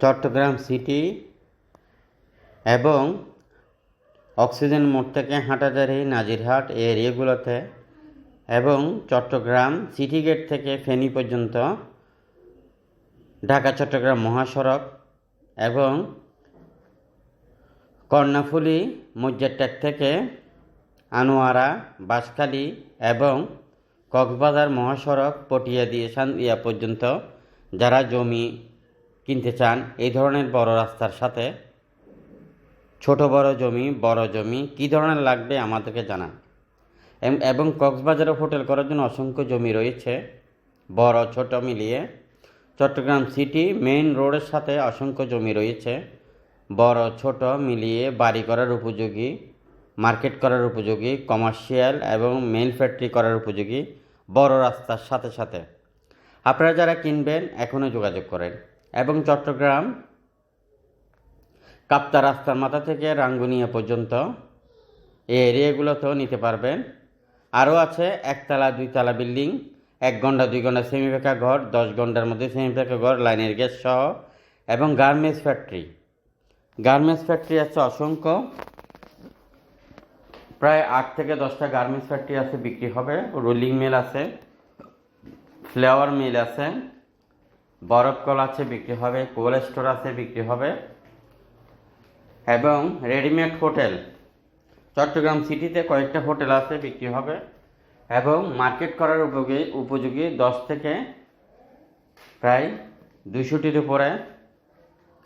Chittagong city এবং oxygen মোড় থেকে হাটাজারি, নাজিরহাট এই এরিয়াগুলোতে এবং চট্টগ্রাম সিটি গেট থেকে ফেনী পর্যন্ত, ঢাকা, চট্টগ্রাম মহাসড়ক এবং কর্ণাফুলি মজ্জারটেক থেকে আনোয়ারা, বাঁশখালী এবং কক্সবাজার মহাসড়ক, পটিয়া দিয়ে সান্দিয়া পর্যন্ত যারা জমি কিনতে চান, এই ধরনের বড় রাস্তার সাথে ছোট বড় জমি বড় জমি, কী ধরনের লাগবে আমাদেরকে জানান। এবং কক্সবাজারে হোটেল করার জন্য অসংখ্য জমি রয়েছে, বড়, ছোট মিলিয়ে। চট্টগ্রাম সিটি মেইন রোডের সাথে অসংখ্য জমি রয়েছে, বড়, ছোট মিলিয়ে বাড়ি করার উপযোগী, মার্কেট করার উপযোগী, কমার্শিয়াল এবং মেল ফ্যাক্টরি করার উপযোগী বড় রাস্তার সাথে সাথে। আপনারা যারা কিনবেন এখনও যোগাযোগ করেন। এবং চট্টগ্রাম, কাপ্তা রাস্তার মাথা থেকে রাঙ্গুনিয়া পর্যন্ত এই এরিয়াগুলোতেও নিতে পারবেন আরও আছে একতলা, দুইতলা বিল্ডিং, এক ঘণ্টা, দুই ঘণ্টা সেমি ঘর, দশ ঘণ্টার মধ্যে সেমি ঘর, লাইনের গ্যাস সহ, এবং গার্মেন্টস ফ্যাক্টরি। গার্মেন্টস ফ্যাক্টরি আছে অসংখ্য। প্রায় আট থেকে দশটা গার্মেন্টস ফ্যাক্টরি আছে, বিক্রি হবে। রোলিং মিল আছে, ফ্লাওয়ার মিল আছে। বরফ কল আছে বিক্রি হবে, কোল্ড স্টোর আছে বিক্রি হবে। এবং রেডিমেড হোটেল, চট্টগ্রাম সিটিতে কয়েকটা হোটেল আছে বিক্রি হবে। এবং মার্কেট করার উপযোগী উপযোগী দশ থেকে প্রায় দুশোটির উপরে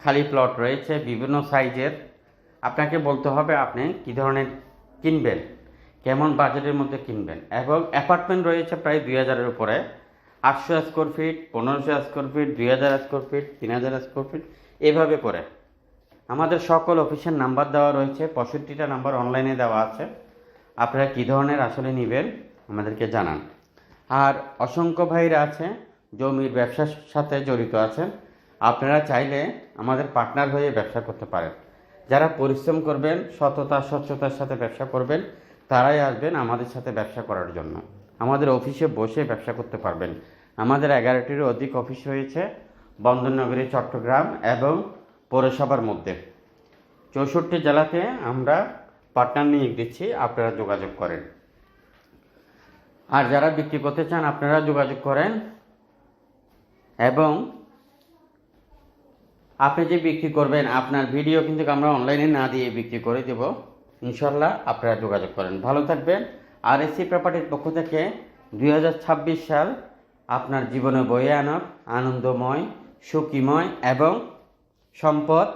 খালি প্লট রয়েছে বিভিন্ন সাইজের। আপনাকে বলতে হবে আপনি কী ধরনের কিনবেন, কেমন বাজেটের মধ্যে কিনবেন। এবং অ্যাপার্টমেন্ট রয়েছে প্রায় দুই হাজারের উপরে। আটশো স্কোয়ার ফিট পনেরোশো স্কোয়ার ফিট দুই হাজার স্কোয়ার ফিট তিন হাজার স্কোয়ার ফিট এভাবে করে। আমাদের সকল অফিসের নাম্বার দেওয়া রয়েছে, পঁয়ষট্টিটা নাম্বার অনলাইনে দেওয়া আছে। আপনারা কী ধরনের আসলে নেবেন, আমাদেরকে জানান। আর অসংখ্য ভাইরা আছে, জমির ব্যবসার সাথে জড়িত আছেন। আপনারা চাইলে আমাদের পার্টনার হয়ে ব্যবসা করতে পারেন। যারা পরিশ্রম করবেন, সততা, স্বচ্ছতার সাথে ব্যবসা করবেন, তারাই আসবেন আমাদের সাথে ব্যবসা করার জন্য। আমাদের অফিসে বসে ব্যবসা করতে পারবেন। আমাদের এগারোটিরও অধিক অফিস রয়েছে বন্দরনগরী, চট্টগ্রাম এবং পৌরসভার মধ্যে। চৌষট্টি জেলাতে আমরা পার্টনার নিয়োগ দিচ্ছি, আপনারা যোগাযোগ করেন। আর যারা বিক্রি করতে চান, আপনারা যোগাযোগ করেন। এবং আপনি যে বিক্রি করবেন, আপনার ভিডিও কিন্তু আমরা অনলাইনে না দিয়ে বিক্রি করে দেব। ইনশাল্লাহ আপনারা যোগাযোগ করেন। ভালো থাকবেন। আর এসি প্রপার্টির পক্ষ থেকে দুই হাজার ছাব্বিশ সাল আপনার জীবনে বয়ে আনক আনন্দময়, সুখীময় এবং সম্পদ